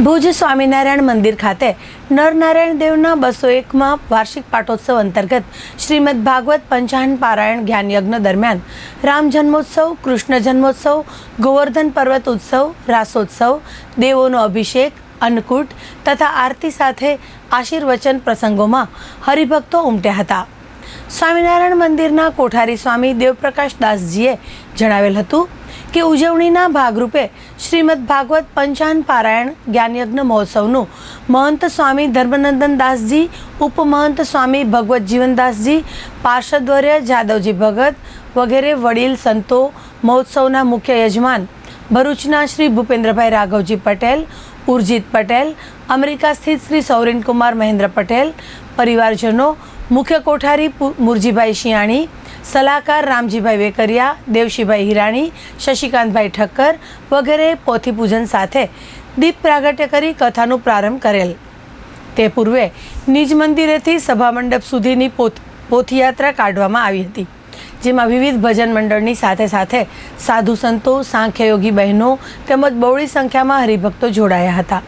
ભુજ સ્વામિનારાયણ મંદિર ખાતે નરનારાયણ દેવના બસો એકમાં વાર્ષિક પાટોત્સવ અંતર્ગત શ્રીમદ ભાગવત પંચાહન પારાયણ જ્ઞાન યજ્ઞ દરમિયાન રામ જન્મોત્સવ, કૃષ્ણ જન્મોત્સવ, ગોવર્ધન પર્વત ઉત્સવ, રાસોત્સવ, દેવોનો અભિષેક, અન્નકૂટ તથા આરતી સાથે આશીર્વચન પ્રસંગોમાં હરિભક્તો ઉમટ્યા હતા. સ્વામિનારાયણ મંદિરના કોઠારી સ્વામી દેવપ્રકાશ દાસજીએ જણાવેલ હતું કે ઉજવણીના ભાગરૂપે શ્રીમદ ભાગવત પંચાન પારાયણ જ્ઞાનયજ્ઞ મહોત્સવનું મહંત સ્વામી ધર્મનંદન દાસજી, ઉપમહંત સ્વામી ભગવત જીવનદાસજી પાર્ષદવર્ય જાદવજી ભગત વગેરે વડીલ સંતો, મહોત્સવના મુખ્ય યજમાન ભરૂચના શ્રી ભૂપેન્દ્રભાઈ રાઘવજી પટેલ, ઉર્જિત પટેલ, અમેરિકા સ્થિત શ્રી સૌરેનકુમાર મહેન્દ્ર પટેલ, પરિવારજનો, મુખ્ય કોઠારી મુરજીભાઈ શિયાણી સલાહકાર રામજીભાઈ વેકરિયા, દેવશીભાઈ હિરાણી, શશિકાંતભાઈ ઠક્કર વગેરે પોથીપૂજન સાથે દીપ પ્રાગટ્ય કરી કથાનો પ્રારંભ કરેલ. તે પૂર્વે નિજ મંદિરેથી સભામંડપ સુધીની પોથ પોથયાત્રા કાઢવામાં આવી હતી, જેમાં વિવિધ ભજન મંડળની સાથે સાથે સાધુ સંતો, સાંખ્યયોગી બહેનો તેમજ બહોળી સંખ્યામાં હરિભક્તો જોડાયા હતા.